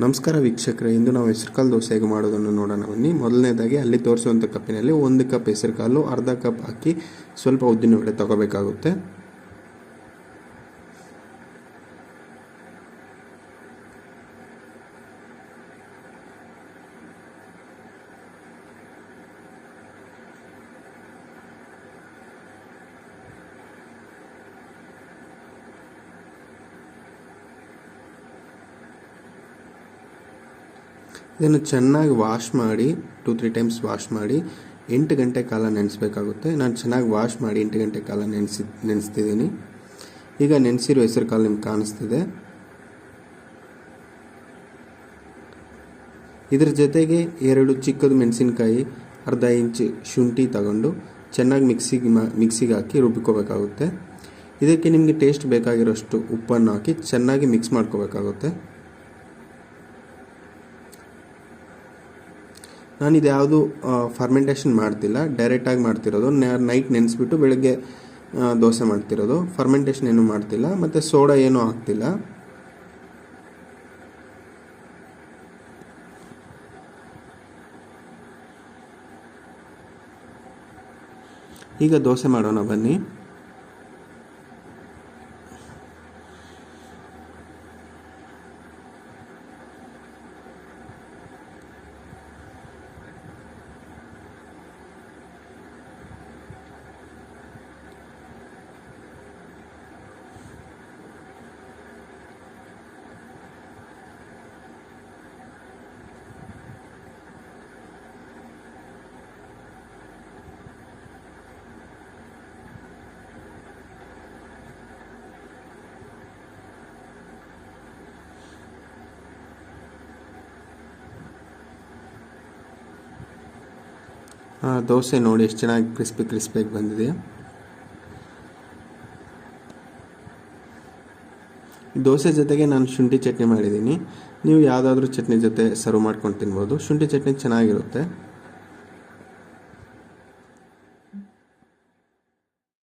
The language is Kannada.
ನಮಸ್ಕಾರ ವೀಕ್ಷಕರೇ, ಇಂದು ನಾವು ಹೆಸರುಕಾಳು ದೋಸೆ ಹೇಗೆ ಮಾಡೋದನ್ನು ನೋಡೋಣ. ಬನ್ನಿ, ಮೊದಲನೇದಾಗಿ ಅಲ್ಲಿ ತೋರಿಸುವಂಥ ಕಪ್ಪಿನಲ್ಲಿ ಒಂದು ಕಪ್ ಹೆಸರುಕಾಳು, ಅರ್ಧ ಕಪ್ ಹಾಕಿ ಸ್ವಲ್ಪ ಉದ್ದಿನ ವಡೆ ತಗೋಬೇಕಾಗುತ್ತೆ. ಇದನ್ನು ಚೆನ್ನಾಗಿ ವಾಶ್ ಮಾಡಿ ಟೂ ತ್ರೀ ಟೈಮ್ಸ್ ವಾಶ್ ಮಾಡಿ, ಎಂಟು ಗಂಟೆ ಕಾಲ ನೆನೆಸ್ಬೇಕಾಗುತ್ತೆ. ನಾನು ಚೆನ್ನಾಗಿ ವಾಶ್ ಮಾಡಿ ಎಂಟು ಗಂಟೆ ಕಾಲ ನೆನೆಸಿ, ನೆನೆಸ್ತಿದ್ದೀನಿ. ಈಗ ನೆನೆಸಿರೋ ಹೆಸರು ಕಾಲು ನಿಮ್ಗೆ ಕಾಣಿಸ್ತಿದೆ. ಇದ್ರ ಜೊತೆಗೆ ಎರಡು ಚಿಕ್ಕದು ಮೆಣಸಿನಕಾಯಿ, ಅರ್ಧ ಇಂಚ್ ಶುಂಠಿ ತಗೊಂಡು ಚೆನ್ನಾಗಿ ಮಿಕ್ಸಿಗೆ ಮಿಕ್ಸಿಗೆ ಹಾಕಿ ರುಬ್ಬಿಕೋಬೇಕಾಗುತ್ತೆ ಇದಕ್ಕೆ ನಿಮಗೆ ಟೇಸ್ಟ್ ಬೇಕಾಗಿರೋಷ್ಟು ಉಪ್ಪನ್ನು ಹಾಕಿ ಚೆನ್ನಾಗಿ ಮಿಕ್ಸ್ ಮಾಡ್ಕೋಬೇಕಾಗುತ್ತೆ. ನಾನು ಇದು ಫರ್ಮೆಂಟೇಷನ್ ಮಾಡ್ತಿಲ್ಲ. ಡೈರೆಕ್ಟಾಗಿ ಮಾಡ್ತಿರೋದು. ನೈಟ್ ನೆನೆಸ್ಬಿಟ್ಟು ಬೆಳಗ್ಗೆ ದೋಸೆ ಮಾಡ್ತಿರೋದು. ಫರ್ಮೆಂಟೇಷನ್ ಏನೂ ಮಾಡ್ತಿಲ್ಲ. ಮತ್ತು ಸೋಡಾ ಏನೂ ಹಾಕ್ತಿಲ್ಲ. ಈಗ ದೋಸೆ ಮಾಡೋಣ ಬನ್ನಿ. ದೋಸೆ ನೋಡಿ ಎಷ್ಟು ಚೆನ್ನಾಗಿ ಕ್ರಿಸ್ಪಿ ಕ್ರಿಸ್ಪಿಯಾಗಿ ಬಂದಿದೆ. ದೋಸೆ ಜೊತೆಗೆ ನಾನು ಶುಂಠಿ ಚಟ್ನಿ ಮಾಡಿದ್ದೀನಿ. ನೀವು ಯಾವುದಾದ್ರೂ ಚಟ್ನಿ ಜೊತೆ ಸರ್ವ್ ಮಾಡ್ಕೊಂಡು ತಿನ್ಬೋದು. ಶುಂಠಿ ಚಟ್ನಿ ಚೆನ್ನಾಗಿರುತ್ತೆ.